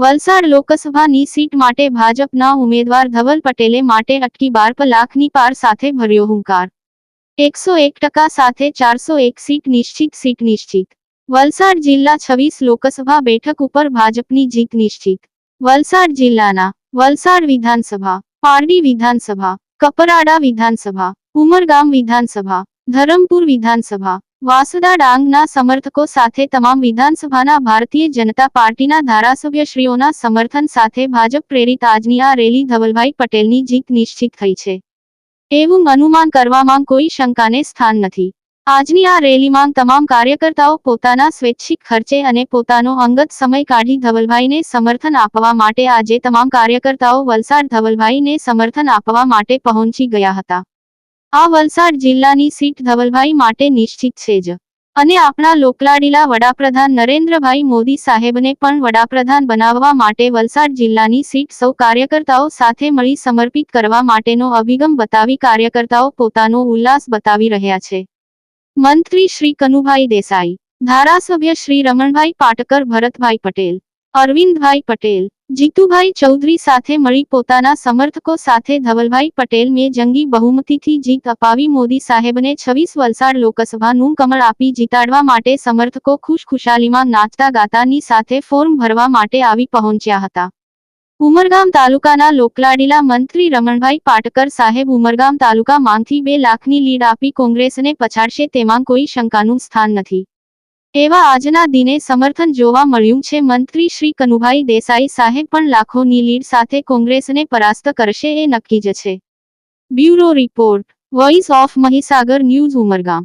વલસાડ લોકસભાની સીટ માટે ભાજપના ઉમેદવાર ધવલ પટેલે માટે અટકી બાર લાખની પાર સાથે ભર્યો હુંકાર. એકસો એક ટકા સાથે ચારસો એક સીટ નિશ્ચિત સીટ નિશ્ચિત. વલસાડ જિલ્લા છવ્વીસ લોકસભા બેઠક ઉપર ભાજપની જીત નિશ્ચિત. વલસાડ જિલ્લાના વલસાડ વિધાનસભા, પારડી વિધાનસભા, કપરાડા વિધાનસભા, ઉમરગામ વિધાનસભા, ધરમપુર વિધાનસભા વાસદા ડાંગના સમર્થકો સાથે તમામ વિધાનસભાના ભારતીય જનતા પાર્ટીના ધારાસભ્યશ્રીઓના સમર્થન સાથે ભાજપ પ્રેરિત આજની આ રેલી ધવલભાઈ પટેલની જીત નિશ્ચિત થઈ છે. એવું અનુમાન કરવામાં કોઈ શંકાને સ્થાન નથી. આજની આ રેલીમાં તમામ કાર્યકર્તાઓ પોતાના સ્વૈચ્છિક ખર્ચે અને પોતાનો અંગત સમય કાઢી ધવલભાઈને સમર્થન આપવા માટે આજે તમામ કાર્યકર્તાઓ વલસાડ ધવલભાઈને સમર્થન આપવા માટે પહોંચી ગયા હતા. આ વલસાડ જિલ્લાની સીટ ધવલભાઈ માટે નિશ્ચિત છે જ. અને આપણા લોકલાડીલા વડાપ્રધાન નરેન્દ્રભાઈ મોદી સાહેબને પણ વડાપ્રધાન બનાવવા માટે વલસાડ જિલ્લાની સીટ સૌ કાર્યકર્તાઓ સાથે મળી સમર્પિત કરવા માટેનો અભિગમ બતાવી કાર્યકર્તાઓ પોતાનો ઉલ્લાસ બતાવી રહ્યા છે. મંત્રી શ્રી કનુભાઈ દેસાઈ, ધારાસભ્ય શ્રી રમણભાઈ પાટકર, ભરતભાઈ પટેલ, અરવિંદભાઈ પટેલ જીતુભાઈ ચૌધરી સાથે મળી પોતાના સમર્થકો સાથે ધવલભાઈ પટેલ મેં જંગી બહુમતીથી જીત અપાવી મોદી સાહેબને છવ્વીસ વલસાડ લોકસભાનું કમળ આપી જીતાડવા માટે સમર્થકો ખુશખુશાલીમાં નાચતા ગાતાની સાથે ફોર્મ ભરવા માટે આવી પહોંચ્યા હતા. ઉમરગામ તાલુકાના લોકલાડીલા મંત્રી રમણભાઈ પાટકર સાહેબ ઉમરગામ તાલુકામાંથી બે લાખની લીડ આપી કોંગ્રેસને પછાડશે તેમાં કોઈ શંકાનું સ્થાન નથી. એવા આજના દિને સમર્થન જોવા મળ્યું છે. મંત્રી શ્રી કનુભાઈ દેસાઈ સાહેબ પણ લાખોની લીડ સાથે કોંગ્રેસને પરાસ્ત કરશે એ નક્કી જ છે. Bureau report. Voice of Mahisagar news Umargam.